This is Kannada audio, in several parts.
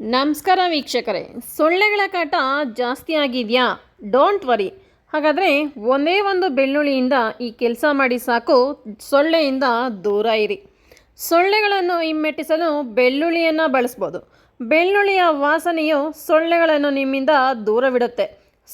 ನಮಸ್ಕಾರ ವೀಕ್ಷಕರೇ. ಸೊಳ್ಳೆಗಳ ಕಾಟ ಜಾಸ್ತಿ ಆಗಿದೆಯಾ? ಡೋಂಟ್ ವರಿ ಹಾಗಾದರೆ ಒಂದೇ ಒಂದು ಬೆಳ್ಳುಳ್ಳಿಯಿಂದ ಈ ಕೆಲಸ ಮಾಡಿ ಸಾಕು. ಸೊಳ್ಳೆಯಿಂದ ದೂರ ಇರಿ. ಸೊಳ್ಳೆಗಳನ್ನು ಹಿಮ್ಮೆಟ್ಟಿಸಲು ಬೆಳ್ಳುಳ್ಳಿಯನ್ನು ಬಳಸ್ಬೋದು. ಬೆಳ್ಳುಳ್ಳಿಯ ವಾಸನೆಯು ಸೊಳ್ಳೆಗಳನ್ನು ನಿಮ್ಮಿಂದ ದೂರವಿಡುತ್ತೆ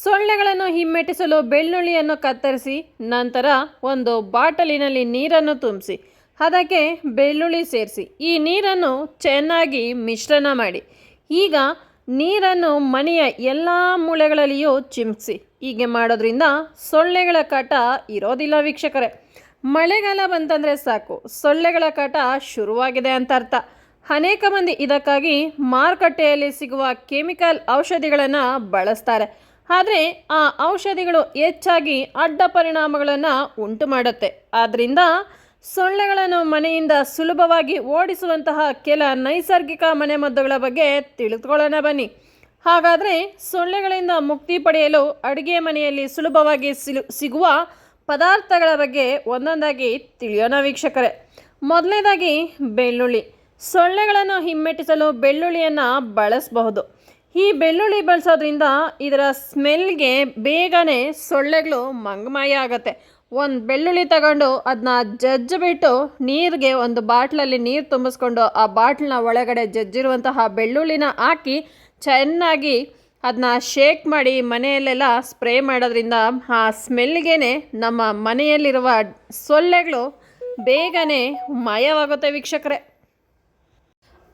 ಸೊಳ್ಳೆಗಳನ್ನು ಹಿಮ್ಮೆಟ್ಟಿಸಲು ಬೆಳ್ಳುಳ್ಳಿಯನ್ನು ಕತ್ತರಿಸಿ ನಂತರ ಒಂದು ಬಾಟಲಿನಲ್ಲಿ ನೀರನ್ನು ತುಂಬಿಸಿ. ಅದಕ್ಕೆ ಬೆಳ್ಳುಳ್ಳಿ ಸೇರಿಸಿ. ಈ ನೀರನ್ನು ಚೆನ್ನಾಗಿ ಮಿಶ್ರಣ ಮಾಡಿ. ಈಗ ನೀರನ್ನು ಮನೆಯ ಎಲ್ಲ ಮೂಲೆಗಳಲ್ಲಿಯೂ ಚಿಮ್ಸಿ. ಹೀಗೆ ಮಾಡೋದ್ರಿಂದ ಸೊಳ್ಳೆಗಳ ಕಾಟ ಇರೋದಿಲ್ಲ ವೀಕ್ಷಕರೇ. ಮಳೆಗಾಲ ಬಂತಂದರೆ ಸಾಕು. ಸೊಳ್ಳೆಗಳ ಕಾಟ ಶುರುವಾಗಿದೆ ಅಂತ ಅರ್ಥ ಅನೇಕ ಮಂದಿ ಇದಕ್ಕಾಗಿ ಮಾರುಕಟ್ಟೆಯಲ್ಲಿ ಸಿಗುವ ಕೆಮಿಕಲ್ ಔಷಧಿಗಳನ್ನು ಬಳಸ್ತಾರೆ. ಆದರೆ ಆ ಔಷಧಿಗಳು ಹೆಚ್ಚಾಗಿ ಅಡ್ಡ ಪರಿಣಾಮಗಳನ್ನು ಉಂಟು ಮಾಡುತ್ತೆ ಆದ್ದರಿಂದ ಸೊಳ್ಳೆಗಳನ್ನು ಮನೆಯಿಂದ ಸುಲಭವಾಗಿ ಓಡಿಸುವಂತಹ ಕೆಲ ನೈಸರ್ಗಿಕ ಮನೆಮದ್ದುಗಳ ಬಗ್ಗೆ ತಿಳಿದುಕೊಳ್ಳೋಣ ಬನ್ನಿ. ಹಾಗಾದರೆ ಸೊಳ್ಳೆಗಳಿಂದ ಮುಕ್ತಿ ಪಡೆಯಲು ಅಡುಗೆ ಮನೆಯಲ್ಲಿ ಸುಲಭವಾಗಿ ಸಿಲು, ಸಿಗುವ ಪದಾರ್ಥಗಳ ಬಗ್ಗೆ ಒಂದೊಂದಾಗಿ ತಿಳಿಯೋಣ ವೀಕ್ಷಕರೇ. ಮೊದಲನೇದಾಗಿ ಬೆಳ್ಳುಳ್ಳಿ. ಸೊಳ್ಳೆಗಳನ್ನು ಹಿಮ್ಮೆಟ್ಟಿಸಲು ಬೆಳ್ಳುಳ್ಳಿಯನ್ನು ಬಳಸಬಹುದು. ಈ ಬೆಳ್ಳುಳ್ಳಿ ಬಳಸೋದ್ರಿಂದ ಇದರ ಸ್ಮೆಲ್ಗೆ ಬೇಗನೆ ಸೊಳ್ಳೆಗಳು ಮಂಗಮಾಯ ಆಗುತ್ತೆ. ಒಂದು ಬೆಳ್ಳುಳ್ಳಿ ತಗೊಂಡು ಅದನ್ನ ಜಜ್ಜಿಬಿಟ್ಟು ನೀರಿಗೆ ಒಂದು ಬಾಟ್ಲಲ್ಲಿ ನೀರು ತುಂಬಿಸ್ಕೊಂಡು ಆ ಬಾಟ್ಲನ್ನ ಒಳಗಡೆ ಜಜ್ಜಿರುವಂತಹ ಬೆಳ್ಳುಳ್ಳಿನ ಹಾಕಿ ಚೆನ್ನಾಗಿ ಅದನ್ನ ಶೇಕ್ ಮಾಡಿ ಮನೆಯಲ್ಲೆಲ್ಲ ಸ್ಪ್ರೇ ಮಾಡೋದ್ರಿಂದ ಆ ಸ್ಮೆಲ್ಗೆ ನಮ್ಮ ಮನೆಯಲ್ಲಿರುವ ಸೊಳ್ಳೆಗಳು ಬೇಗನೆ ಮಾಯವಾಗುತ್ತೆ ವೀಕ್ಷಕರೇ.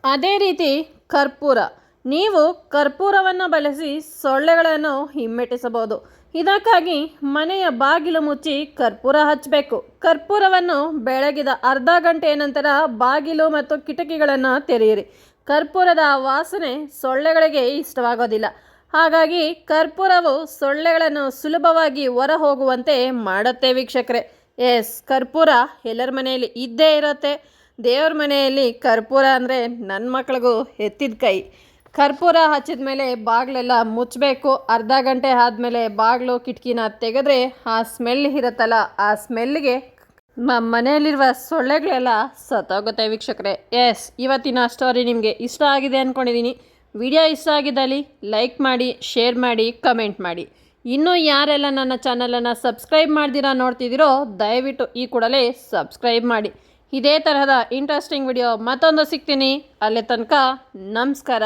ಅದೇ ರೀತಿ ಕರ್ಪೂರ. ನೀವು ಕರ್ಪೂರವನ್ನು ಬಳಸಿ ಸೊಳ್ಳೆಗಳನ್ನು ಹಿಮ್ಮೆಟ್ಟಿಸಬಹುದು. ಇದಕ್ಕಾಗಿ ಮನೆಯ ಬಾಗಿಲು ಮುಚ್ಚಿ ಕರ್ಪೂರ ಹಚ್ಚಬೇಕು ಕರ್ಪೂರವನ್ನು ಬೆಳಗಿದ ಅರ್ಧ ಗಂಟೆಯ ನಂತರ ಬಾಗಿಲು ಮತ್ತು ಕಿಟಕಿಗಳನ್ನು ತೆರೆಯಿರಿ. ಕರ್ಪೂರದ ವಾಸನೆ ಸೊಳ್ಳೆಗಳಿಗೆ ಇಷ್ಟವಾಗೋದಿಲ್ಲ. ಹಾಗಾಗಿ ಕರ್ಪೂರವು ಸೊಳ್ಳೆಗಳನ್ನು ಸುಲಭವಾಗಿ ಹೊರ ಹೋಗುವಂತೆ ಮಾಡುತ್ತೆ ವೀಕ್ಷಕರೇ. ಎಸ್, ಕರ್ಪೂರ ಎಲ್ಲರ ಮನೆಯಲ್ಲಿ ಇದ್ದೇ ಇರುತ್ತೆ. ದೇವ್ರ ಮನೆಯಲ್ಲಿ ಕರ್ಪೂರ ಅಂದರೆ ನನ್ನ ಮಕ್ಳಿಗೂ ಎತ್ತಿದ ಕೈ. ಕರ್ಪೂರ ಹಚ್ಚಿದ ಮೇಲೆ ಬಾಗಿಲೆಲ್ಲ ಮುಚ್ಚಬೇಕು. ಅರ್ಧ ಗಂಟೆ ಆದಮೇಲೆ ಬಾಗಿಲು ಕಿಟಕಿನ ತೆಗೆದ್ರೆ ಆ ಸ್ಮೆಲ್ ಇರುತ್ತಲ್ಲ, ಆ ಸ್ಮೆಲ್ಗೆ ನಮ್ಮ ಮನೆಯಲ್ಲಿರುವ ಸೊಳ್ಳೆಗಳೆಲ್ಲ ಸತ್ತೋಗುತ್ತೆ ವೀಕ್ಷಕರೇ. ಎಸ್ ಇವತ್ತಿನ ಸ್ಟೋರಿ ನಿಮಗೆ ಇಷ್ಟ ಆಗಿದೆ ಅಂದ್ಕೊಂಡಿದ್ದೀನಿ ವಿಡಿಯೋ ಇಷ್ಟ ಆಗಿದ್ದಲ್ಲಿ ಲೈಕ್ ಮಾಡಿ ಶೇರ್ ಮಾಡಿ ಕಮೆಂಟ್ ಮಾಡಿ. ಇನ್ನೂ ಯಾರೆಲ್ಲ ನನ್ನ ಚಾನಲನ್ನು ಸಬ್ಸ್ಕ್ರೈಬ್ ಮಾಡ್ದಿರಾ ನೋಡ್ತಿದ್ದೀರೋ ದಯವಿಟ್ಟು ಈ ಕೂಡಲೇ ಸಬ್ಸ್ಕ್ರೈಬ್ ಮಾಡಿ. ಇದೇ ತರಹದ ಇಂಟ್ರೆಸ್ಟಿಂಗ್ ವಿಡಿಯೋ ಮತ್ತೊಂದು ಸಿಗ್ತೀನಿ. ಅಲ್ಲಿ ತನಕ ನಮಸ್ಕಾರ.